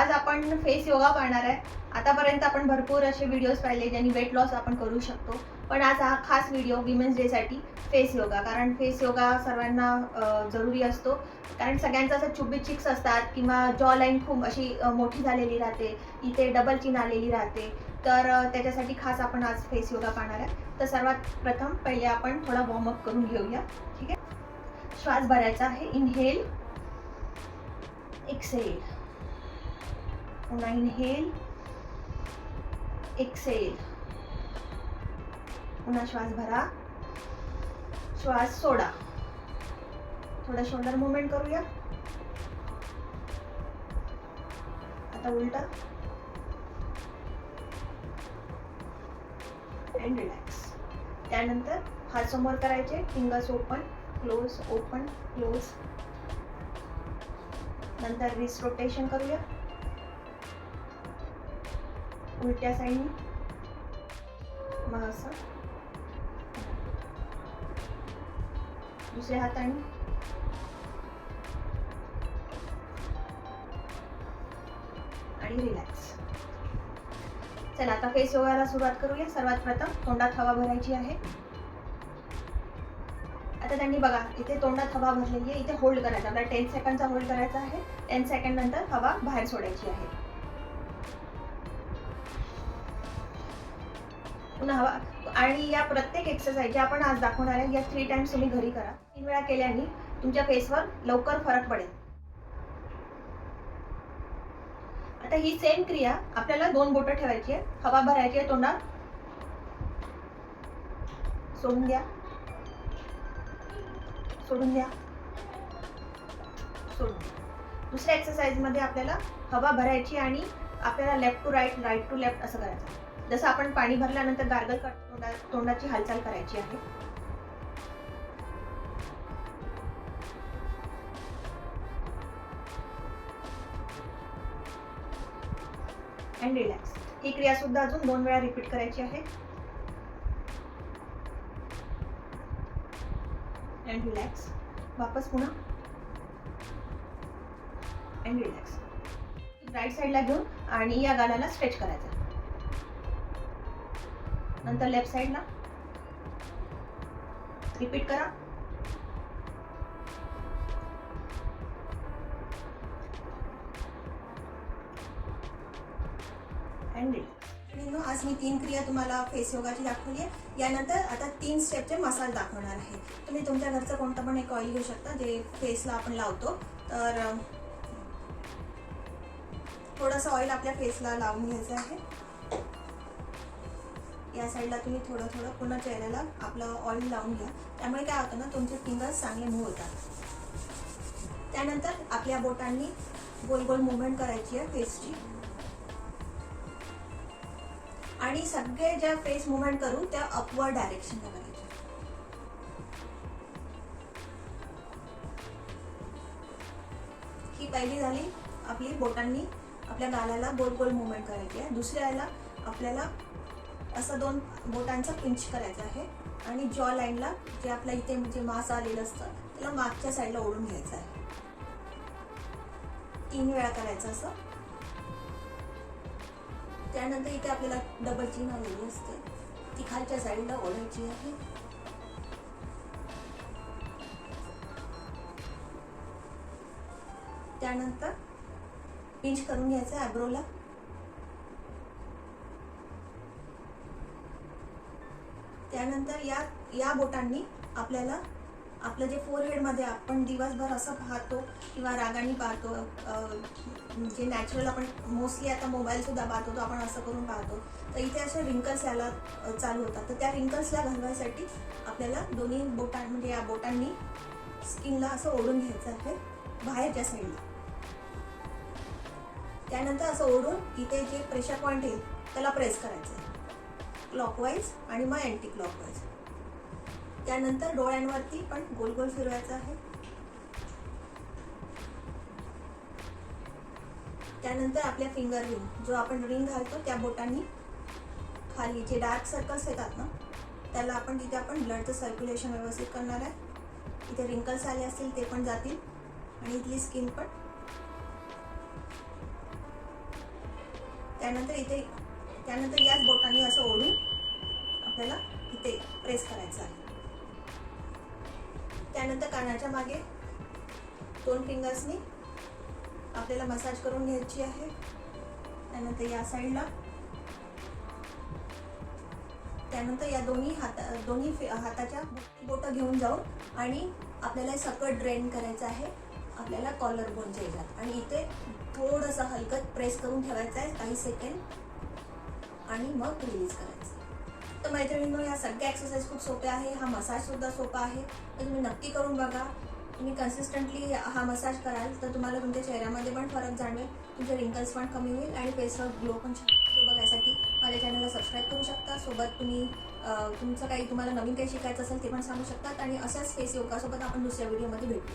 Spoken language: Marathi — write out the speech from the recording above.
आज आपण फेस योगा पाहणार आहे. आतापर्यंत आपण भरपूर असे व्हिडिओज पाहिले ज्यांनी वेट लॉस आपण करू शकतो. पण आज हा खास व्हिडिओ विमेन्स डेसाठी फेस योगा कारण फेस योगा सर्वांना जरुरी असतो. कारण सगळ्यांचं असं चुबी चिक्स असतात किंवा जॉ लाईन खूप अशी मोठी झालेली राहते. इथे डबल चिन आलेली राहते. तर त्याच्यासाठी खास आपण आज फेस योगा पाहणार आहे. तर सर्वात प्रथम पहिले आपण थोडा वॉर्मअप करून घेऊया. ठीक आहे? श्वास भरायचा आहे. इनहेल एक्सेल पुन्हा inhale एक्सेल पुन्हा श्वास भरा. श्वास सोडा. थोडा शोल्डर मुवमेंट करूया. आता उलट. अँड रिलॅक्स त्यानंतर हात समोर करायचे. Fingers open close open close नंतर रिस्ट रोटेशन करूया. उलट्या साईडनी मग असं. दुसऱ्या हाताने. आणि रिलॅक्स चला आता फेस योगाला सुरुवात करूया. सर्वात प्रथम तोंडात हवा भरायची आहे. आता त्यांनी बघा इथे तोंडात हवा भरलेली आहे. इथे होल्ड करायचा आपल्याला टेन सेकंडचा होल्ड करायचा आहे. टेन सेकंड नंतर हवा बाहेर सोडायची आहे. पुन्हा हवा. आणि या प्रत्येक एक्सरसाइज ज्या आपण आज दाखवणार आहे या थ्री टाइम्स तुम्ही घरी करा. तीन वेळा केल्याने तुमच्या फेसवर लवकर फरक पडेल. आता ही सेम क्रिया आपल्याला दोन बोटं ठेवायची आहे हवा भरायची आहे तोंडात. सोडून द्या. सोडून द्या. सोडून दुसऱ्या एक्सरसाइजमध्ये आपल्याला हवा भरायची आणि आपल्याला left to right right to left असं करायचं. जसं आपण पाणी भरल्यानंतर गार्गल कर तोंडा तोंडाची हालचाल करायची आहे. अँड रिलॅक्स ही क्रिया सुद्धा अजून दोन वेळा रिपीट करायची आहे. अँड रिलॅक्स वापस पुन्हा. अँड रिलॅक्स राईट साईडला घेऊन आणि या गालाला स्ट्रेच करायचा. नंतर लेफ्ट साईडला रिपीट करा. आज मी तीन क्रिया तुम्हाला फेस योगाची दाखवली आहे. यानंतर आता तीन स्टेपचे मसाज दाखवणार आहे. तुम्ही तुमच्या घरचं कोणतं पण एक ऑइल घेऊ शकता जे फेसला आपण लावतो. तर थोडंसं ऑइल आपल्या फेसला लावून घ्यायचं आहे. या साईडला तुम्ही थोडं थोडं पूर्ण चेहऱ्याला आपलं ऑइल लावून घ्या. त्यामुळे काय होतं ना तुमचे फिंगर्स चांगले मूव होतात. त्यानंतर आपल्या बोटांनी गोल गोल मुवमेंट करायची आहे फेसची आणि सगळे ज्या फेस मुवमेंट करू त्या अपवर्ड डायरेक्शनला करायचे ही पहिली झाली आपली बोटांनी आपल्या गालाला गोल गोल मुवमेंट करायची आहे. दुसऱ्या आपल्याला असं दोन बोटांचा पिंच करायचा आहे. आणि जॉ लाईनला जे आपल्या इथे म्हणजे मास आलेलं असतं त्याला मागच्या साईडला ओढून घ्यायचं आहे. तीन वेळा करायचं असं. त्यानंतर इथे आपल्याला डबल चीन आलेली असते. ती खालच्या साईडला ओढायची आहे. त्यानंतर पिंच करून घ्यायचं आहे आयब्रोला त्यानंतर या या बोटांनी आपल्याला आपलं जे फोरहेडमध्ये आपण दिवसभर असं पाहतो किंवा रागाने पाहतो जे नॅचरल आपण मोस्टली आता मोबाईल सुद्धा पाहतो तो आपण असं करून पाहतो. तर इथे असे रिंकल्स यायला चालू होतात. तर त्या रिंकल्सला घालवायसाठी आपल्याला दोन्ही बोटां म्हणजे या बोटांनी स्किनला असं ओढून घ्यायचं आहे बाहेरच्या साईडला त्यानंतर असं ओढून इथे जे प्रेशर पॉईंट येईल त्याला प्रेस करायचं आहे. क्लॉकवाईज आणि मग अँटी क्लॉकवाईज त्यानंतर डोळ्यांवरती पण गोल गोल फिरवायचं आहे. त्यानंतर आपल्या फिंगर रिंग जो आपण रिंग घालतो त्या बोटांनी खाली जे डार्क सर्कल्स येतात ना त्याला आपण तिथे आपण ब्लडचं सर्क्युलेशन व्यवस्थित करणार आहे. इथे रिंकल्स आले असतील ते पण जातील. आणि इथली स्किन पण. त्यानंतर इथे त्यानंतर याच बोटाने असं ओढून आपल्याला इथे प्रेस करायचं आहे. त्यानंतर कानाच्या मागे दोन फिंगर्सनी आपल्याला मसाज करून घ्यायची आहे. त्यानंतर या साईडला त्यानंतर या दोन्ही हाता दोन्ही हाताच्या बोटं घेऊन जाऊन आणि आपल्याला सकट ड्रेन करायचं आहे. आपल्याला कॉलर बोनच्या याच्यात. आणि इथे थोडंसं हलकत प्रेस करून ठेवायचं आहे. काही सेकंड आणि मग रिलीज करायचं. तर मैत्रिणींनो या सगळ्या एक्सरसाइज खूप सोप्या आहे. हा मसाज सुद्धा सोपा आहे. तर तुम्ही नक्की करून बघा. तुम्ही कन्सिस्टंटली हा मसाज कराल तर तुम्हाला तुमच्या चेहऱ्यामध्ये पण फरक जाणवेल. तुमचे रिंकल्स पण कमी होईल आणि फेसवर ग्लो पण छान बघायसाठी माझ्या चॅनलला सबस्क्राईब करू शकता. सोबत तुम्ही तुमचं काही तुम्हाला नवीन काही शिकायचं असेल ते पण सांगू शकतात आणि अशाच फेस योगासोबत आपण दुसऱ्या व्हिडिओमध्ये भेटू.